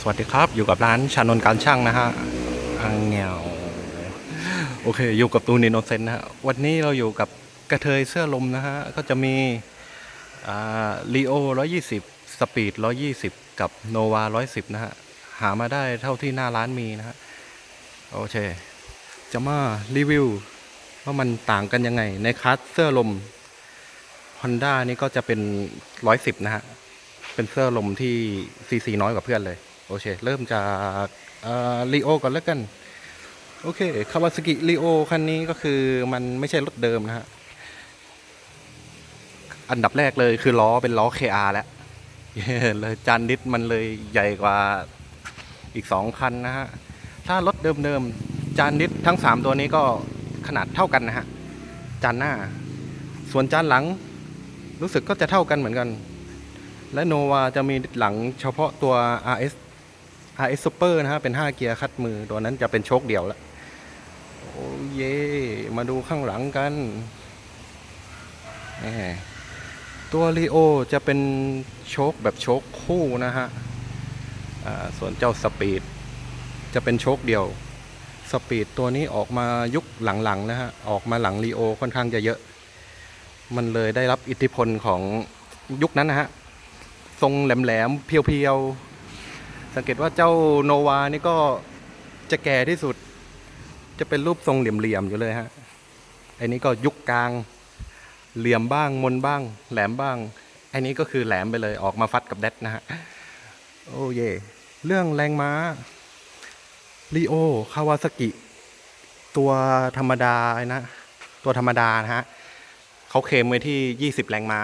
สวัสดีครับ อยู่กับร้านชานนการช่างนะฮะอังเงวโอเค อยู่กับตูนินโนเซนนะฮะวันนี้เราอยู่กับกระเทยเสื้อลมนะฮะ ก็จะมีลีโอ120สปีด120กับโนวา110นะฮะ หามาได้เท่าที่หน้าร้านมีนะฮะ โอเค จะมารีวิวว่ามันต่างกันยังไง ในคลาสเสื้อลม Honda นี่ก็จะเป็น110นะฮะ เป็นเสื้อลมที่ซีซีน้อยกว่าเพื่อนเลย โอเค เริ่มจากลีโอก่อนแล้วกัน โอเคคาวาสกิลีโอคันนี้ก็คือมันไม่ใช่รถเดิมนะฮะ อันดับแรกเลยคือล้อเป็นล้อ KR แล้วเลยจานดิสมันเลยใหญ่กว่าอีกสองคันนะฮะ ถ้ารถเดิมๆจานดิสทั้ง3ตัวนี้ก็ขนาดเท่ากันนะฮะ จานหน้า ส่วนจานหลัง รู้สึกก็จะเท่ากันเหมือนกัน และโนวาจะมีหลังเฉพาะตัว RS RS Super นะฮะเป็น 5 เกียร์คัดมือ ตัวนั้นจะเป็นโชคเดียวล้วโอ้เย่มาดูข้างหลังกันแหมตัวรีโอจะเป็นโชคแบบโชคคู่นะฮะอ่าส่วนเจ้าสปีดจะเป็นโชคเดียว สปีดตัวนี้ออกมายุคหลังๆนะฮะ ออกมาหลังรีโอค่อนข้างจะเยอะ มันเลยได้รับอิทธิพลของยุคนั้นนะฮะ ทรงแหลมๆเพียวๆ สังเกตว่าเจ้าโนวานี่ก็จะแก่ที่สุด จะเป็นรูปทรงเหลี่ยมๆอยู่เลยฮะไอ้นี้ก็ยุคกลาง เหลี่ยมบ้างมนบ้าง แหลมบ้างไอ้นี้ก็คือแหลมไปเลยออกมาฟัดกับแดดนะฮะโอ้เย่เรื่องแรงม้าลีโอคาวาสกิ ตัวธรรมดานะ ตัวธรรมดานะฮะเขาเคลมไว้ที่ 20 แรงม้า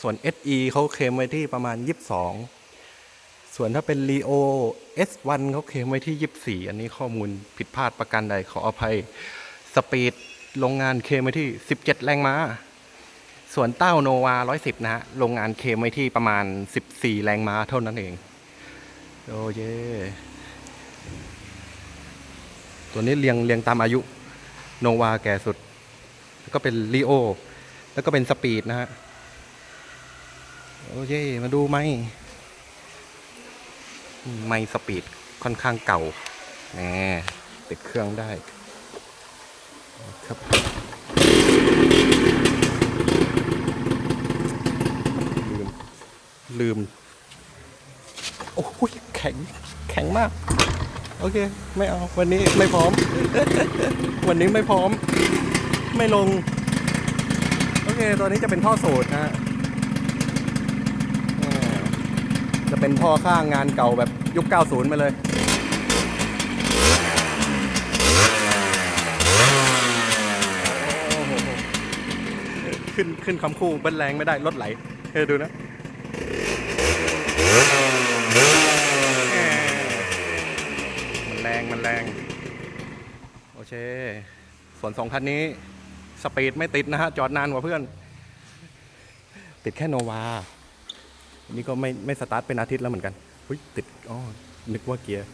ส่วน SE เขาเคลมไว้ที่ประมาณ 22 ส่วนถ้าเป็น Leo S1 เขาเคลมไว้ที่ 24 อันนี้ข้อมูลผิดพลาดประการใดขออภัย สปีดโรงงานเคลมไว้ที่ 17 แรงม้า ส่วนเต้าโนวา 110 นะฮะ โรงงานเคลมไว้ที่ประมาณ 14 แรงม้าเท่านั้นเอง โอ้เยตัวนี้เรียงเรียงตามอายุ โนวาแก่สุด แล้วก็เป็นลีโอ แล้วก็เป็นสปีดนะฮะ โอเคมาดูไหม ไม่สปีดค่อนข้างเก่าแหมติดเครื่องได้ครับลืม ลืม โอ้ยแข็ง แข็งมาก โอเค ไม่เอา วันนี้ไม่พร้อม วันนี้ไม่พร้อม ไม่ลง โอเค ตัวนี้จะเป็นท่อสูตรนะฮะจะเป็นท่อข้างงานเก่าแบบ ยุค 90มาเลย ขึ้นขึ้นคำคู่เบิ้ลแรงไม่ได้รถไหลเธอดูนะมันแรงมันแรง โอเค ส่วนสองคันนี้ สปีดไม่ติดนะฮะ จอดนานกว่าเพื่อน ติดแค่โนวานนี้ก็ไม่ไม่สตาร์ทเป็นอาทิตย์แล้วเหมือนกัน เฮ้ยติดอ๋อนึกว่าเกียร์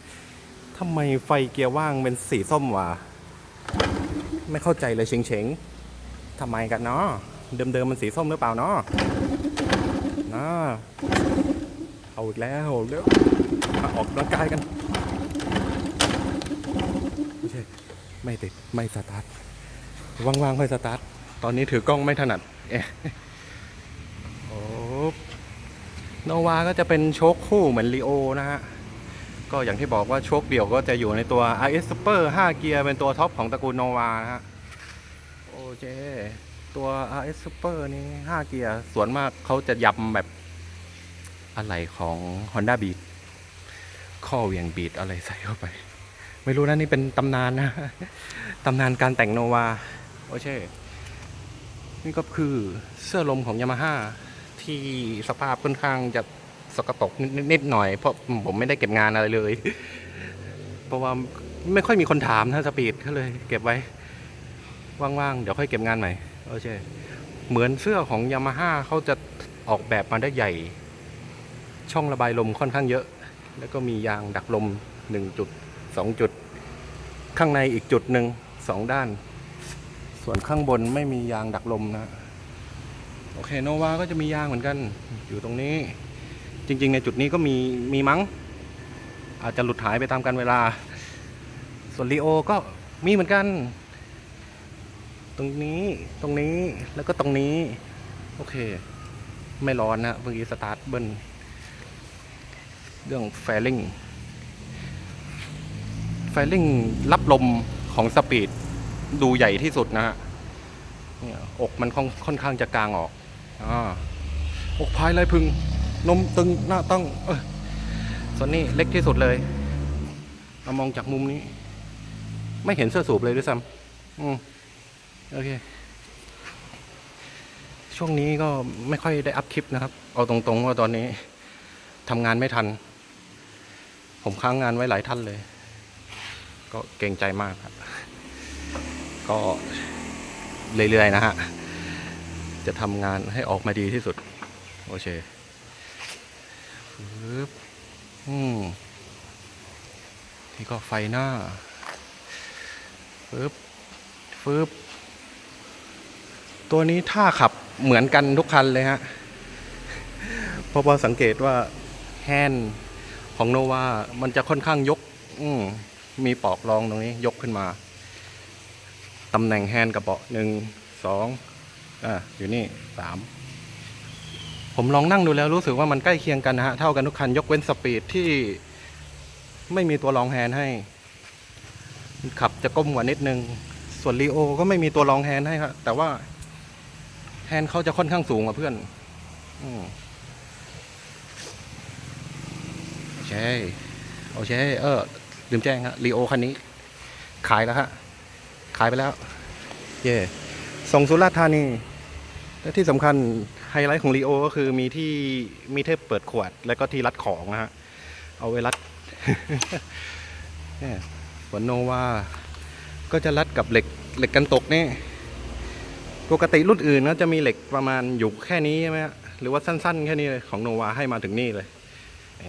ทำไมไฟเกียร์ว่างเป็นสีส้มวะไม่เข้าใจเลยเฉงเฉงทำไมกันเนาะเดิมๆมันสีส้มหรือเปล่าเนาะนะเอาอีกแล้วเร็วมาออกกำลังกายกันโอเคไม่ติดไม่สตาร์ทว่างๆค่อยสตาร์ทตอนนี้ถือกล้องไม่ถนัดเอ๊ะโอ้ โนวาก็จะเป็นโชคคู่เหมือนลีโอนะฮะ ก็อย่างที่บอกว่าโชคเดี่ยวก็จะอยู่ในตัว RS Super 5 เกียร์เป็นตัวท็อปของตระกูลโนวานะฮะ โอเค ตัว RS Super นี่ 5 เกียร์ส่วนมากเขาจะยำแบบอะไรของ Honda Beat ข้อเหวียงบีดอะไรใส่เข้าไป ไม่รู้นะนี่เป็นตำนานนะ ตำนานการแต่งโนวา โอเค นี่ก็คือเสื้อลมของยามาฮ่า ที่สภาพค่อนข้างจะสกปรกนิดนิดหน่อย เพราะผมไม่ได้เก็บงานอะไรเลย เพราะว่าไม่ค่อยมีคนถามนะสปีดก็เลย เก็บไว้ ว่างๆ เดี๋ยวค่อยเก็บงานใหม่โอเคเหมือนเสื้อของยามาฮ่าเขาจะออกแบบมาได้ใหญ่ ช่องระบายลมค่อนข้างเยอะ แล้วก็มียางดักลมหนึ่งจุดสองจุด ข้างในอีกจุดหนึ่งสองด้าน ส่วนข้างบนไม่มียางดักลมนะ โอเคโนวาก็จะมียางเหมือนกัน อยู่ตรงนี้ จริง ๆ ในจุดนี้ก็มีมีมั้ง อาจจะหลุดหายไปตามกันเวลา ส่วนลีโอก็มีเหมือนกัน ตรงนี้ตรงนี้แล้วก็ตรงนี้ โอเค ไม่ร้อนนะเมื่อกี้สตาร์ทเบิ้ลเรื่องแฟลิงแฟลิงรับลมของสปีดดูใหญ่ที่สุดนะฮะเนี่ยอกมันค่อนค่อนข้างจะกลางออก อ่าอกพายลายพึง นมตึงหน้าตั้งเออส่วนนี้เล็กที่สุดเลยเรามองจากมุมนี้ ไม่เห็นเสื้อสูบเลยด้วยซ้ำอืมโอเค ช่วงนี้ก็ไม่ค่อยได้อัพคลิปนะครับ เอาตรงๆว่าตอนนี้ทำงานไม่ทัน ผมค้างงานไว้หลายท่านเลย ก็เกรงใจมากครับ ก็เรื่อยๆนะฮะ จะทำงานให้ออกมาดีที่สุด โอเคปึ๊บอืมนี่ก็ไฟหน้าปึ๊บปึ๊บตัวนี้ถ้าขับเหมือนกันทุกคันเลยฮะเพราะว่าสังเกตว่าแฮนของโนวา มันจะค่อนข้างยก อืมมีปลอกรองตรงนี้ยกขึ้นมา ตำแหน่งแฮนกับเบาะหนึ่งสอง อะอยู่นี่สามผมลองนั่งดูแล้วรู้สึกว่ามันใกล้เคียงกันนะฮะ เท่ากันทุกคันยกเว้นสปีดที่ไม่มีตัวรองแฮนให้ ขับจะก้มกว่านิดนึง ส่วนลีโอก็ไม่มีตัวรองแฮนให้ครับแต่ว่า แฮนเขาจะค่อนข้างสูงกว่าเพื่อนอืมโอเคโอเคเออลืมแจ้งฮะลีโอคันนี้ ขายแล้วฮะขายไปแล้ว เย่ ส่งสุราษฎร์ธานี และที่สำคัญไฮไลท์ของลีโอก็คือมีที่มีเทปเปิดขวด แล้วก็ที่รัดของนะฮะ เอาไว้รัดเนี่ยส่วนโนวาก็จะรัดกับเหล็กเหล็กกันตกนี่ปกติรุ่นอื่นก็จะมีเหล็กประมาณอยู่แค่นี้ใช่ไหมฮะหรือว่าสั้นๆ แค่นี้เลยของโนวาให้มาถึงนี่เลยแหม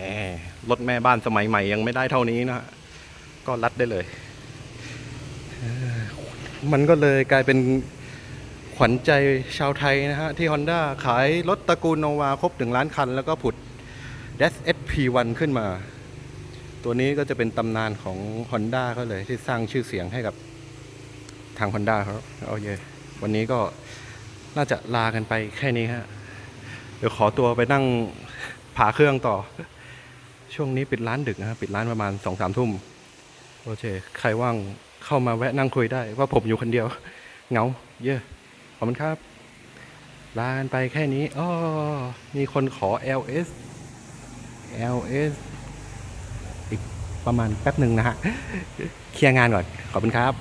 รถแม่บ้านสมัยใหม่ยังไม่ได้เท่านี้นะฮะก็รัดได้เลย มันก็เลยกลายเป็น ขวัญใจชาวไทยนะฮะ ที่ Honda ขายรถตระกูลโนวาครบถึงล้านคัน แล้วก็ผุด d a s SP1 ขึ้นมา ตัวนี้ก็จะเป็นตำนานของ Honda เขาเลยที่สร้างชื่อเสียงให้กับทาง Honda เขาโอเควันนี้ก็น่าจะลากันไปแค่นี้ฮะ เดี๋ยวขอตัวไปนั่งผ่าเครื่องต่อ ช่วงนี้ปิดร้านดึกนะปิดร้านประมาณสองสามทุ่มโอเค ใครว่างเข้ามาแวะนั่งคุยได้ว่าผมอยู่คนเดียว เหงา เยอะ ขอบคุณครับลานไปแค่นี้อ๋อมีคนขอ LS LS อีกประมาณแป๊บหนึ่งนะฮะ เคลียร์งานก่อน ขอบคุณครับ